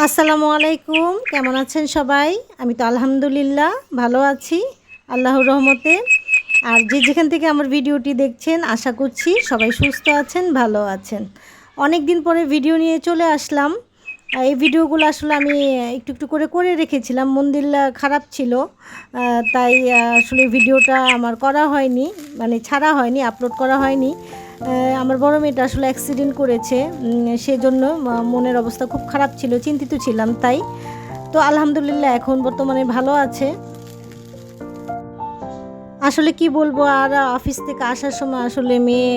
আসসালামু আলাইকুম, কেমন আছেন সবাই? আমি তো আলহামদুলিল্লাহ ভালো আছি, আল্লাহর রহমতে। আর যে যেখান থেকে আমার ভিডিওটি দেখছেন, আশা করছি সবাই সুস্থ আছেন, ভালো আছেন। অনেক দিন পরে ভিডিও নিয়ে চলে আসলাম। এই ভিডিওগুলো আসলে আমি একটু একটু করে করে রেখেছিলাম মন্দির খারাপ ছিল। তাই আসলে ভিডিওটা আমার করা হয়নি মানে ছাড়া হয়নি, আপলোড করা হয়নি। আমার বড় মেয়েটা আসলে অ্যাক্সিডেন্ট করেছে সেজন্য মনের অবস্থা খুব খারাপ ছিল, চিন্তিত ছিলাম তাই। তো আলহামদুলিল্লাহ এখন বর্তমানে ভালো আছে। আসলে কি বলব, আর অফিস থেকে আসার সময় আসলে মেয়ে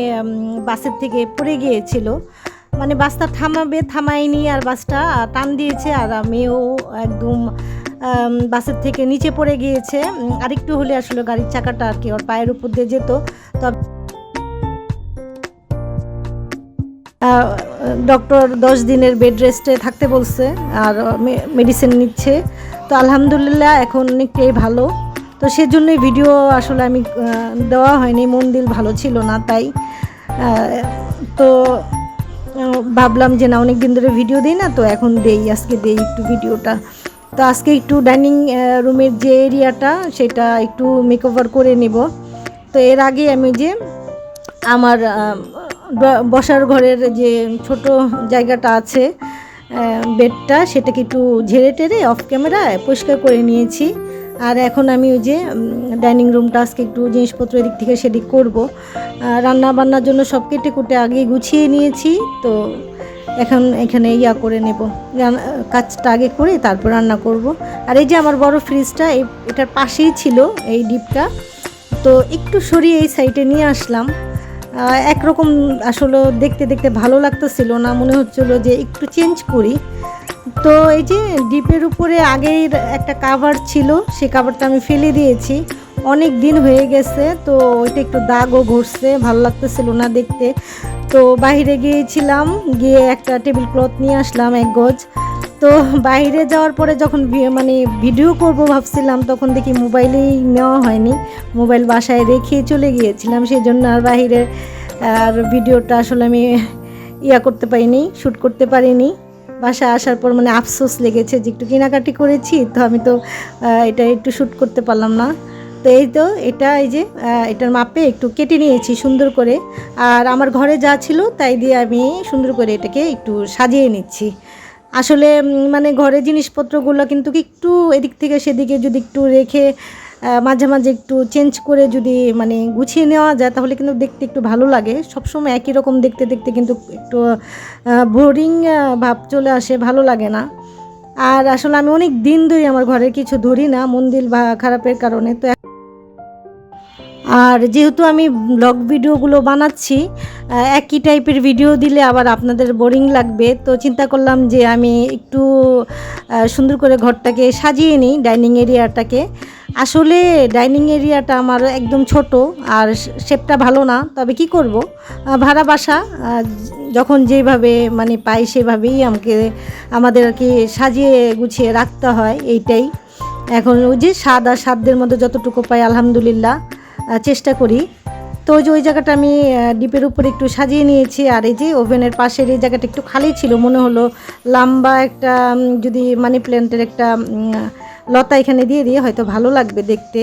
বাসের থেকে পড়ে গিয়েছিল। মানে বাসটা থামাবে, থামায়নি, আর বাসটা টান দিয়েছে, আর মেয়েও একদম বাসের থেকে নিচে পড়ে গিয়েছে। আরেকটু হলে আসলে গাড়ির চাকাটা আর কি ওর পায়ের উপর দিয়ে যেত। তবে ডক্টর দশ দিনের বেড রেস্টে থাকতে বলছে আর মেডিসিন নিচ্ছে। তো আলহামদুলিল্লাহ এখন অনেকটাই ভালো। তো সেজন্যই ভিডিও আসলে আমি দেওয়া হয়নি। মন দিল ভালো ছিল না, তাই তো ভাবলাম যে না অনেক দিন ধরে ভিডিও দিই না, তো এখন দেই, আজকে দেই একটু ভিডিওটা তো আজকে একটু ডাইনিং রুমের যে এরিয়াটা সেটা একটু মেকওভার করে নেব। তো এর আগে আমি যে আমার বসার ঘরের যে ছোট জায়গাটা আছে বেডটা সেটাকে একটু ঝেড়ে টেরে অফ ক্যামেরায় পরিষ্কার করে নিয়েছি। আর এখন আমি ওই যে ডাইনিং রুমটা আজকে একটু জিনিসপত্র এদিক থেকে সেদিক করব। রান্না বান্নার জন্য সব কেটে কুটে আগে গুছিয়ে নিয়েছি, তো এখন এখানে ইয়া করে নেব। কাজটা আগে করে তারপর রান্না করব। আর এই যে আমার বড় ফ্রিজটা এটার পাশেই ছিল এই ডিপটা তো একটু সরিয়ে এই সাইডে নিয়ে আসলাম। একরকম আসলে দেখতে দেখতে ভালো লাগতেছিল না, মনে হচ্ছিল যে একটু চেঞ্জ করি। তো এই যে ডিপের উপরে আগের একটা কাভার ছিল, সে কাভারটা আমি ফেলে দিয়েছি। অনেক দিন হয়ে গেছে, তো ওইটা একটু দাগও ঘুরছে, ভালো লাগতেছিল না দেখতে। তো বাইরে গিয়েছিলাম, গিয়ে একটা টেবিল ক্লথ নিয়ে আসলাম, এক গজ। তো বাইরে যাওয়ার পরে যখন মানে ভিডিও করব ভাবছিলাম, তখন দেখি মোবাইলেই নেওয়া হয়নি। মোবাইল বাসায় রেখে চলে গিয়েছিলাম সেই জন্য আর বাইরে আর ভিডিওটা আসলে আমি ইয়া করতে পারিনি শ্যুট করতে পারিনি। বাসায় আসার পর মানে আফসোস লেগেছে যে একটু কেনাকাটি করেছি, তো আমি তো এটা একটু শ্যুট করতে পারলাম না। তো এই তো, এটা এই যে এটার মাপে একটু কেটে নিয়েছি সুন্দর করে। আর আমার ঘরে যা ছিল তাই দিয়ে আমি সুন্দর করে এটাকে একটু সাজিয়ে নিচ্ছি। আসলে মানে ঘরের জিনিসপত্রগুলো কিন্তু একটু এদিক থেকে সেদিকে যদি একটু রেখে মাঝে মাঝে একটু চেঞ্জ করে যদি মানে গুছিয়ে নেওয়া যায়, তাহলে কিন্তু দেখতে একটু ভালো লাগে। সবসময় একই রকম দেখতে দেখতে কিন্তু একটু বোরিং ভাব চলে আসে, ভালো লাগে না। আর আসলে আমি অনেক দিন ধরে আমার ঘরের কিছু ধরি না, মন্দির বা খারাপের কারণে। তো আর যেহেতু আমি ব্লগ ভিডিওগুলো বানাচ্ছি একই টাইপের ভিডিও দিলে আবার আপনাদের বোরিং লাগবে। তো চিন্তা করলাম যে আমি একটু সুন্দর করে ঘরটাকে সাজিয়ে নিই ডাইনিং এরিয়াটাকে আসলে ডাইনিং এরিয়াটা আমার একদম ছোট আর শেপটা ভালো না, তবে কি করব? ভাড়া বাসা যখন যেভাবে মানে পাই সেভাবেই আমাকে আমাদের আর কি সাজিয়ে গুছিয়ে রাখতে হয়, এইটাই। এখন ওই যে স্বাদ আর সাধ্যের মধ্যে যতটুকু পাই, আলহামদুলিল্লাহ। চেষ্টা করি। তো ওই যে ওই জায়গাটা আমি ডিপের উপরে একটু সাজিয়ে নিয়েছি। আর এই যে ওভেনের পাশের এই জায়গাটা একটু খালি ছিল, মনে হলো লম্বা একটা যদি মানি প্ল্যান্টের একটা লতা এখানে দিয়ে দিয়ে হয়তো ভালো লাগবে দেখতে।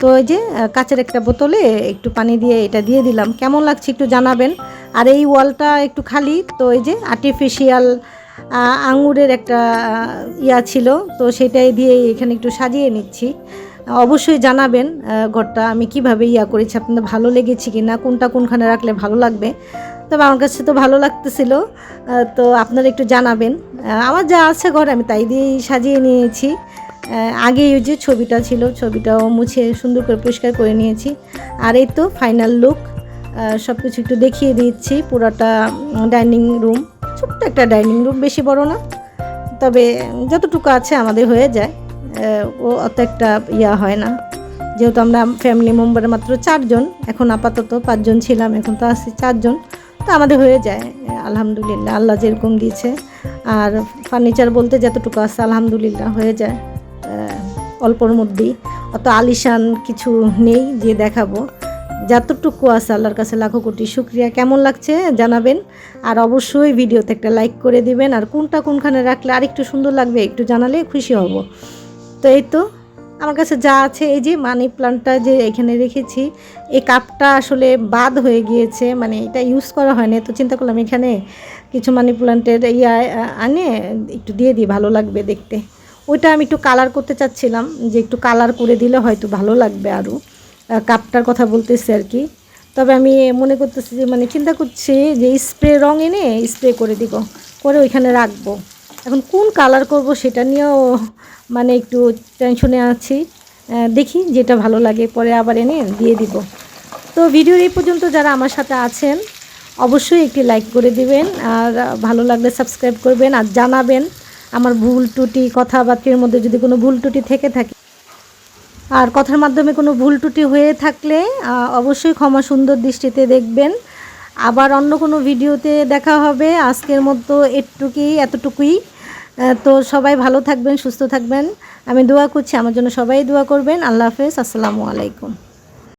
তো ওই যে কাচের একটা বোতলে একটু পানি দিয়ে এটা দিয়ে দিলাম। কেমন লাগছে একটু জানাবেন। আর এই ওয়ালটা একটু খালি, তো এই যে আর্টিফিশিয়াল আঙুরের একটা ইয়া ছিল, তো সেটাই দিয়ে এখানে একটু সাজিয়ে নিচ্ছি। অবশ্যই জানাবেন ঘরটা আমি কীভাবে ইয়া করেছি, আপনাদের ভালো লেগেছে কি না কোনটা কোনখানে রাখলে ভালো লাগবে। তবে আমার কাছে তো ভালো লাগতেছিল তো আপনারা একটু জানাবেন। আমার যা আছে ঘরে আমি তাই দিয়েই সাজিয়ে নিয়েছি। আগে ওই যে ছবিটা ছিল, ছবিটাও মুছে সুন্দর করে পরিষ্কার করে নিয়েছি। আর এই তো ফাইনাল লুক সব কিছু একটু দেখিয়ে দিচ্ছি, পুরোটা ডাইনিং রুম ছোট্ট একটা ডাইনিং রুম বেশি বড় না। তবে যতটুকু আছে আমাদের হয়ে যায়। ও অত একটা ইয়া হয় না। যেহেতু আমরা ফ্যামিলি মেম্বার মাত্র চারজন, এখন আপাতত পাঁচজন ছিলাম, এখন তো আছি চারজন। তো আমাদের হয়ে যায়, আলহামদুলিল্লাহ, আল্লাহ যেরকম দিয়েছে। আর ফার্নিচার বলতে যতটুকু আছে, আলহামদুলিল্লাহ হয়ে যায়। অল্পর মধ্যেই। অত আলিশান কিছু নেই যে দেখাবো। যতটুকু আছে আল্লাহর কাছে লাখো কোটি শুক্রিয়া। কেমন লাগছে জানাবেন। আর অবশ্যই ভিডিওতে একটা লাইক করে দিবেন। আর কোনটা কোনখানে রাখলে আরেকটু সুন্দর লাগবে একটু জানালে খুশি হব। তো এই তো, আমার কাছে যা আছে, এই যে মানি প্লান্টটা যে এখানে রেখেছি, এই কাপটা আসলে বাদ হয়ে গিয়েছে মানে এটা ইউজ করা হয়নি, তো চিন্তা করলাম এখানে কিছু মানি প্লান্টের ইয়া আনে, একটু দিয়ে দিই, ভালো লাগবে দেখতে। ওইটা আমি একটু কালার করতে চাচ্ছিলাম, যে একটু কালার করে দিলে হয়তো ভালো লাগবে আরও কাপটার কথা বলতেছি আর কি। তবে আমি মনে করতেছি যে মানে চিন্তা করছি যে স্প্রে রং এনে স্প্রে করে দিব, করে ওইখানে রাখব। এখন কোন কালার করব সেটা নিয়েও মানে একটু টেনশনে আছি। দেখি যেটা ভালো লাগে, পরে আবার এনে দিয়ে দিব। তো ভিডিওর এই পর্যন্ত যারা আমার সাথে আছেন, অবশ্যই একটি লাইক করে দিবেন, আর ভালো লাগলে সাবস্ক্রাইব করবেন, আর জানাবেন আমার ভুল টুটি কথাবার্তার মধ্যে যদি কোনো ভুল টুটি থেকে থাকে। আর কথার মাধ্যমে কোনো ভুল ত্রুটি হয়ে থাকলে অবশ্যই ক্ষমা সুন্দর দৃষ্টিতে দেখবেন। আবার অন্য কোনো ভিডিওতে দেখা হবে। আজকের মতো এটুকুই, এতটুকুই। তো সবাই ভালো থাকবেন, সুস্থ থাকবেন। আমি দোয়া করছি, আমার জন্য সবাই দোয়া করবেন। আল্লাহ হাফেজ, আসসালামু আলাইকুম।